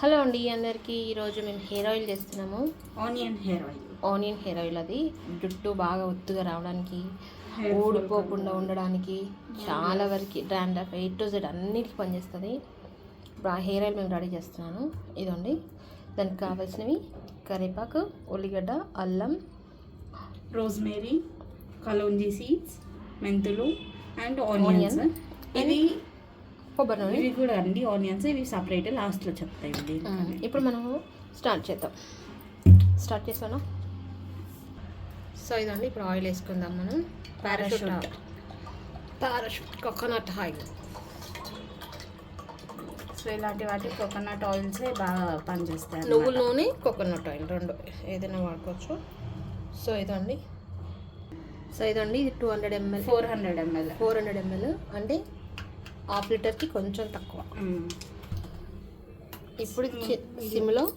Hello అండి అందరికీ ఈరోజు మేము హెయిర్ ఆయిల్ చేస్తున్నాము. Onion hair oil onion hair oil అది. జుట్టు బాగా ఒత్తుగా రావడానికి ఊడిపోకుండా ఉండడానికి చాలా వరకు డాండ్రఫ్ ఎయిట్ టు జెడ్ అన్నిటికీ పనిచేస్తుంది. ఇప్పుడు ఆ హెయిర్ ఆయిల్ మేము రెడీ చేస్తున్నాను. ఇదండి దానికి కావాల్సినవి కరివేపాకు ఉల్లిగడ్డ అల్లం రోజ్మేరీ కలోంజీ సీడ్స్ మెంతులు అండ్ ఆనియన్స్ Onion. కొబ్బరి నూనె. ఇవి కూడా అండి ఆనియన్స్ ఇవి సపరేట్ లాస్ట్లో చెప్తాయి ఇవి ఉమ్, ఇప్పుడు మనము స్టార్ట్ చేద్దాం. స్టార్ట్ చేసాను సో ఇదండి ఇప్పుడు ఆయిల్ వేసుకుందాం మనం. Parachute. Parachute coconut oil so ఇలాంటి వాటి కోకోనట్ ఆయిల్స్ బాగా పనిచేస్తాయి నువ్వుల నూనె కోకోనట్ ఆయిల్ రెండు ఏదైనా వాడుకోవచ్చు. సో ఇదండి. సో ఇదండి ఇది two hundred ML four hundred ML four hundred ML అంటే హాఫ్ లీటర్కి కొంచెం తక్కువ. ఇప్పుడు సిమ్లో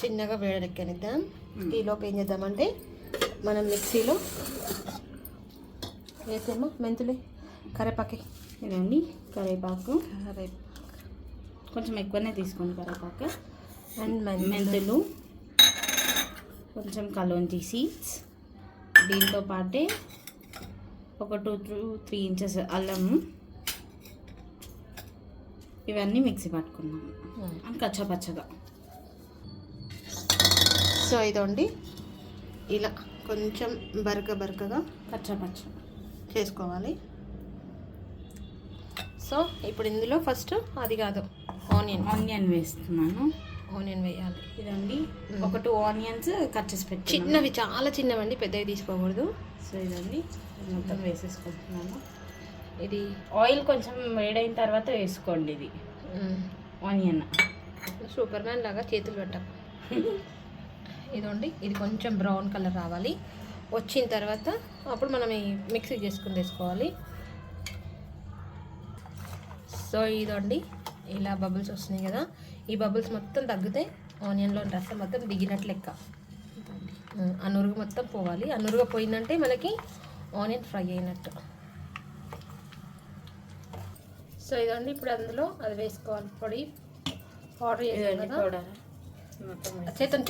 చిన్నగా వేడెక్కనిద్దాం. ఈలోపు ఏం చేద్దామంటే మనం మిక్సీలో వేసేమో మెంతులు కరేపాకి. ఇదండి కరివేపాకు కరే కొంచెం ఎక్కువనే తీసుకోండి కరివేపాకు అండ్ మెంతులు. మెంతులు. కొంచెం కలోంజీ సీడ్స్. దీంతో పాటే ఒక టూ టూ త్రీ ఇంచెస్ అల్లం. ఇవన్నీ మిక్సీ పట్టుకున్నాము Hmm. కచ్చపచ్చగా. సో ఇదండి. ఇలా కొంచెం బరక బరకగా కచ్చపచ్చ. చేసుకోవాలి. సో ఇప్పుడు ఇందులో ఫస్ట్ అది కాదు ఆనియన్. ఆనియన్ వేస్తున్నాను. ఆనియన్ వేయాలి. ఇదండి. ఒక టూ ఆనియన్స్ కట్ చేసి పెట్టి చిన్నవి చాలా చిన్నవండి పెద్దవి తీసుకోకూడదు. సో ఇదండి. మొత్తం వేసేసుకుంటున్నాను. ఇది ఆయిల్ కొంచెం వేడైన తర్వాత వేసుకోండి ఇది. ఆనియన్. సూపర్ మ్యాన్ లాగా చేతులు పెట్టం ఇదండి ఇది కొంచెం బ్రౌన్ కలర్ రావాలి. వచ్చిన తర్వాత అప్పుడు మనం ఈ మిక్సీ చేసుకుని తీసుకోవాలి సో ఇదండి ఇలా బబుల్స్ వస్తున్నాయి కదా. ఈ బబుల్స్ మొత్తం తగ్గితే ఆనియన్లో రసం మొత్తం దిగినట్లు లెక్క. ఉమ్, ఆ నురుగు మొత్తం పోవాలి. ఆ నురుగు పోయిందంటే మనకి ఆనియన్ ఫ్రై అయినట్టు. సో ఇదండి ఇప్పుడు అందులో అది వేసుకోవాలి పొడి. పౌడర్ ఇదండి కదా. చేతన్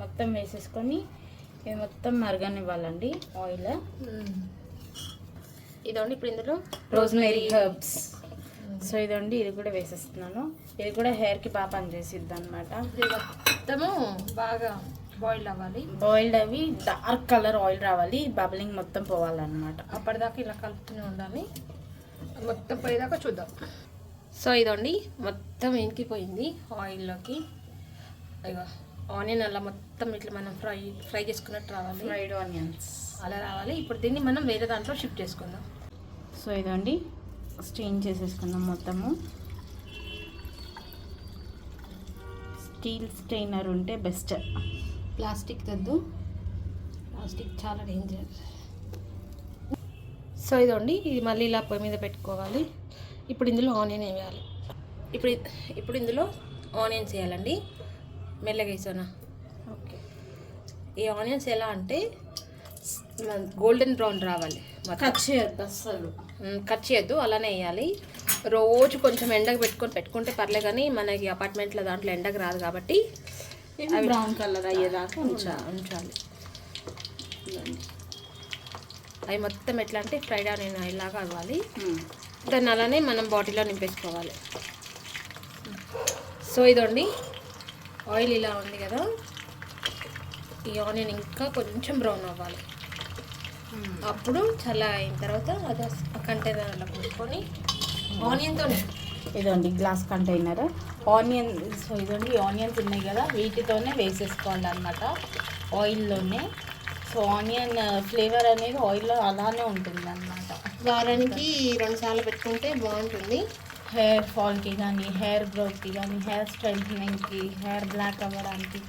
మొత్తం వేసేసుకొని ఇది మొత్తం మరగనివ్వాలండి ఆయిల్ ఇదండి ఇప్పుడు ఇందులో రోజ్మేరీ హెర్బ్స్ సో ఇదండి ఇది కూడా వేసేస్తున్నాను. ఇది కూడా హెయిర్కి బాగా పనిచేసిద్ది అనమాట ఇది మొత్తము బాగా బాయిల్ అవ్వాలి. బాయిల్డ్ అవి డార్క్ కలర్ ఆయిల్ రావాలి. బబ్లింగ్ మొత్తం పోవాలన్నమాట. అప్పటిదాకా ఇలా కలుపుతూనే ఉండాలి. మొత్తం పోయేదాకా చూద్దాం. సో ఇదండి మొత్తం ఇంకిపోయింది ఆయిల్లోకి ఇగో ఆనియన్ అలా మొత్తం ఇట్లా మనం ఫ్రై ఫ్రై చేసుకున్నట్టు రావాలి. ఫ్రైడ్ ఆనియన్స్ అలా రావాలి. ఇప్పుడు దీన్ని మనం వేరే దాంట్లో షిఫ్ట్ చేసుకుందాం. సో ఇదండి స్టీమ్ చేసేసుకుందాం మొత్తము. స్టీల్ స్టెయినర్ ఉంటే బెస్ట్. ప్లాస్టిక్ తెద్దు. ప్లాస్టిక్ చాలా డేంజర్ సో ఇదండి ఇది మళ్ళీ ఇలా పొయ్యి మీద పెట్టుకోవాలి. ఇప్పుడు ఇందులో ఆనియన్ వేయాలి. ఇప్పుడు ఇప్పుడు ఇందులో ఆనియన్స్ వేయాలండి. మెల్లగా వేసానా? ఓకే. ఈ ఆనియన్స్ ఎలా అంటే గోల్డెన్ బ్రౌన్ రావాలి. కట్ చేయొద్దు అస్సలు. కట్ చేయొద్దు అలానే వేయాలి. రోజు కొంచెం ఎండకు పెట్టుకొని పెట్టుకుంటే పర్లే కానీ మనకి అపార్ట్మెంట్లో దాంట్లో ఎండకు రాదు కాబట్టి బ్రౌన్ కలర్ అయ్యేదాకా ఉంచాలి ఉంచాలి. అవి మొత్తం ఎట్లా అంటే ఫ్రైడ్ ఆనియన్ ఇలాగా అవ్వాలి. దాన్ని అలానే మనం బాటిల్లో నింపేసుకోవాలి. సో ఇదండి. ఆయిల్ ఇలా ఉంది కదా. ఈ ఆనియన్ ఇంకా కొంచెం బ్రౌన్ అవ్వాలి. అప్పుడు చల్ల అయిన తర్వాత అది కంటైనర్లో పోసుకొని ఆనియన్తోనే ఇదండి గ్లాస్ కంటైనర్ ఆనియన్ సో ఇదండి ఆనియన్స్ ఉన్నాయి కదా వీటితోనే వేసేసుకోండి అనమాట ఆయిల్లోనే సో ఆనియన్ ఫ్లేవర్ అనేది ఆయిల్లో అలానే ఉంటుంది అనమాట వారానికి రెండు సార్లు పెట్టుకుంటే బాగుంటుంది. హెయిర్ ఫాల్కి కానీ హెయిర్ గ్రోత్కి కానీ హెయిర్ స్ట్రెంథనింగ్కి హెయిర్ బ్లాక్ అవ్వడానికి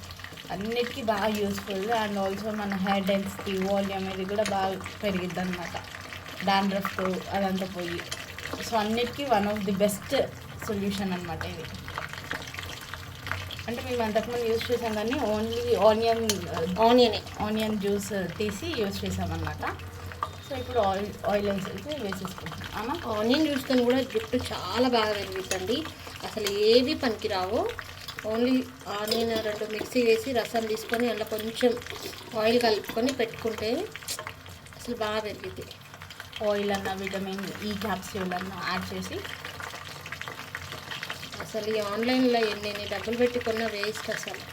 అన్నిటికీ బాగా యూస్ఫుల్ అండ్ ఆల్సో మన హెయిర్ డెన్సిటీ వాల్యూమ్ ఇది కూడా బాగా పెరిగిద్ది అనమాట డాండ్రఫ్ అదంతా పోయి. సో అన్నిటికీ one of the best solution అనమాట ఇది. అంటే మేము అంతకుముందు యూస్ చేసాం కానీ ఓన్లీ ఆనియన్ ఆనియనే ఆనియన్ జ్యూస్ తీసి యూస్ చేసామన్నమాట. సో ఇప్పుడు ఆయిల్ ఆయిల్ వేసి వేసేసుకుంటాం ఆనియన్ జ్యూస్తో కూడా జుట్టు చాలా బాగా పెరుగుతుంది అసలు ఏవి పనికిరావు. ఓన్లీ ఆనియన్ రెండు మిక్సీ వేసి రసం తీసుకొని అందులో కొంచెం ఆయిల్ కలుపుకొని పెట్టుకుంటే అసలు బాగా పెరిగింది ఆయిల్ అన్న విటమిన్ ఈ క్యాప్సూల్ అన్న యాడ్ చేసి. అసలు ఈ ఆన్లైన్లో ఎన్ని ఎన్ని డబ్బులు పెట్టుకున్నా వేస్ట్ అసలు.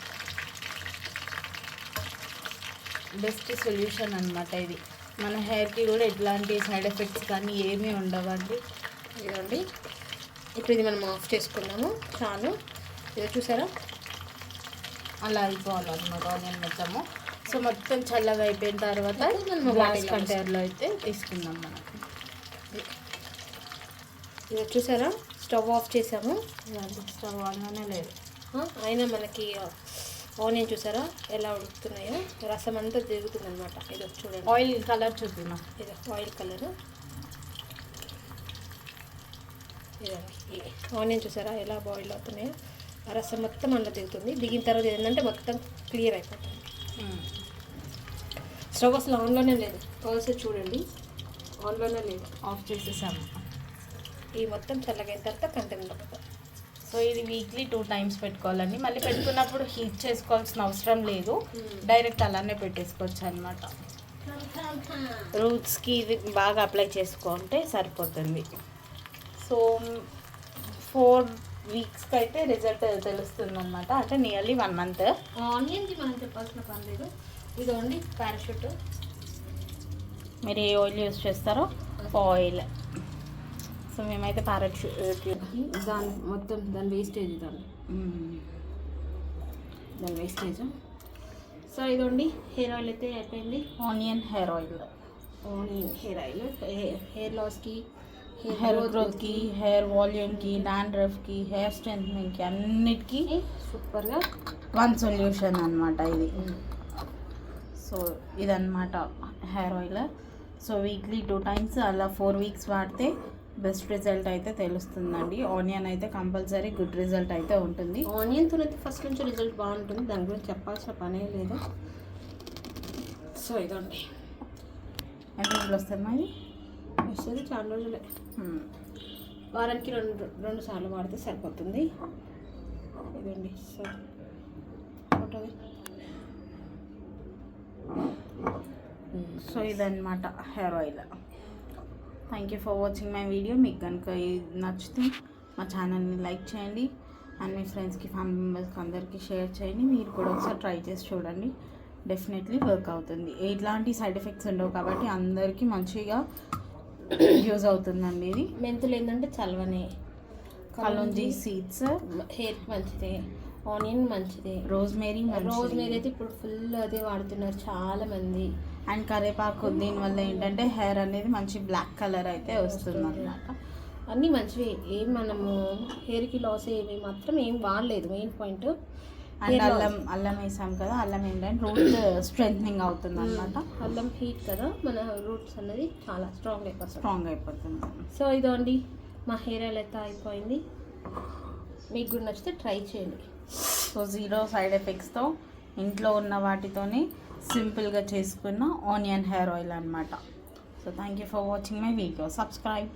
బెస్ట్ సొల్యూషన్ అనమాట ఇది. మన హెయిర్కి కూడా ఎట్లాంటి సైడ్ ఎఫెక్ట్స్ కానీ ఏమీ ఉండవండి. ఇదండి. ఇప్పుడు ఇది మనం ఆఫ్ చేసుకున్నాము. చాలు. ఇది చూసారా? అలా అయిపోవాలన్నమాట ఆనియన్ మొత్తము. సో మొత్తం చల్లగా అయిపోయిన తర్వాత గ్లాస్ కంటైనర్లో అయితే తీసుకుందాం మనం. ఇది చూసారా? స్టవ్ ఆఫ్ చేసాము. స్టవ్ ఆన్లోనే లేదు. అయినా మనకి ఆనియన్ చూసారా? ఎలా ఉడుకుతున్నాయో? రసం అంతా తిరుగుతుంది అనమాట ఇది చూడండి. ఆయిల్ కలర్ చూద్దాం ఇది ఆయిల్ కలర్. ఆనియన్ చూసారా? ఎలా బాయిల్ అవుతున్నాయో? రసం మొత్తం అందులో దిగుతుంది దిగిన తర్వాత ఏంటంటే మొత్తం క్లియర్ అయిపోతుంది. స్టవ్ అసలు ఆన్లోనే లేదు. కావాల్సి చూడండి. ఆన్లోనే లేదు. ఆఫ్ చేసేసాము. ఈ మొత్తం చల్లగైన తర్వాత కంటెంట్ సో ఇది వీక్లీ టూ టైమ్స్ పెట్టుకోవాలండి. మళ్ళీ పెట్టుకున్నప్పుడు హీట్ చేసుకోవాల్సిన అవసరం లేదు. డైరెక్ట్ అలానే పెట్టేసుకోవచ్చు అనమాట రూట్స్కి ఇది బాగా అప్లై చేసుకుంటే సరిపోతుంది. సో ఫోర్ వీక్స్కి అయితే రిజల్ట్ తెలుస్తుంది అనమాట అంటే నియర్లీ వన్ మంత్. ఆనియన్కి మనం చెప్పాల్సిన పని లేదు. ఇదిగోండి పారాషూట్. మీరు ఏ ఆయిల్ యూస్ చేస్తారో ఆయిల్. సో మేమైతే ప్యారెట్ దాని మొత్తం దాని వేస్టేజ్ దాన్ని దాని వేస్టేజ్. సో ఇదండి హెయిర్ ఆయిల్ అయితే అయిపోయింది. Onion hair oil. Onion hair oil. Hair లాస్కి హెయిర్ గ్రోత్కి హెయిర్ వాల్యూమ్కి డాండ్రఫ్కి హెయిర్ స్ట్రెంథనింగ్కి అన్నిటికీ సూపర్గా వన్ సొల్యూషన్ అనమాట ఇది. సో ఇదన్నమాట hair oil so weekly two times అలా ఫోర్ వీక్స్ వాడితే బెస్ట్ రిజల్ట్ అయితే తెలుస్తుందండి. ఆనియన్ అయితే కంపల్సరీ గుడ్ రిజల్ట్ అయితే ఉంటుంది. ఆనియన్తో అయితే ఫస్ట్ నుంచి రిజల్ట్ బాగుంటుంది. దాని గురించి చెప్పాల్సిన పనే లేదు. సో ఇదండి. ఎన్ని రోజులు వస్తుంది మరి వస్తుంది చాలా రోజులే. వారానికి రెండు రెండు సార్లు వాడితే సరిపోతుంది. ఇదండి సో ఉంటుంది సో ఇదన్నమాట hair oil. Thank you for watching my video మీకు కనుక ఇది నచ్చితే మా ఛానల్ని లైక్ చేయండి. అండ్ మీ ఫ్రెండ్స్కి ఫ్యామిలీ మెంబర్స్కి అందరికీ షేర్ చేయండి. మీరు కూడా ఒకసారి ట్రై చేసి చూడండి. డెఫినెట్లీ వర్క్ అవుతుంది. ఎట్లాంటి సైడ్ ఎఫెక్ట్స్ ఉండవు కాబట్టి అందరికీ మంచిగా యూజ్ అవుతుందండి ఇది మెంతులు ఏంటంటే చలవనే. కలోంజీ సీడ్స్. హెయిర్కి మంచిదే ఆనియన్ మంచిదే. రోజ్మేరీ రోజ్ మీద అయితే ఇప్పుడు ఫుల్ అదే వాడుతున్నారు చాలా మంది. అండ్ కరేపాకు దీనివల్ల ఏంటంటే హెయిర్ అనేది మంచి బ్లాక్ కలర్ అయితే వస్తుంది అనమాట అన్నీ మంచివే. ఏం మనము హెయిర్కి లాస్ ఏమి మాత్రం ఏం వాడలేదు. మెయిన్ పాయింట్ అండ్ అల్లం అల్లం వేసాం కదా అల్లం ఏంటంటే రూట్ స్ట్రెంగ్ అవుతుంది అనమాట అల్లం హీట్ కదా మన రూట్స్ అన్నది చాలా స్ట్రాంగ్ అయిపోతుంది స్ట్రాంగ్ అయిపోతుంది. సో ఇదో అండి మా హెయిర్ ఆయిల్ అయితే అయిపోయింది. మీకు కూడా నచ్చితే ట్రై చేయండి. సో జీరో సైడ్ ఎఫెక్ట్స్తో ఇంట్లో ఉన్న వాటితోనే సింపుల్గా చేసుకున్న ఆనియన్ హెయిర్ ఆయిల్ అనమాట so thank you for watching my video subscribe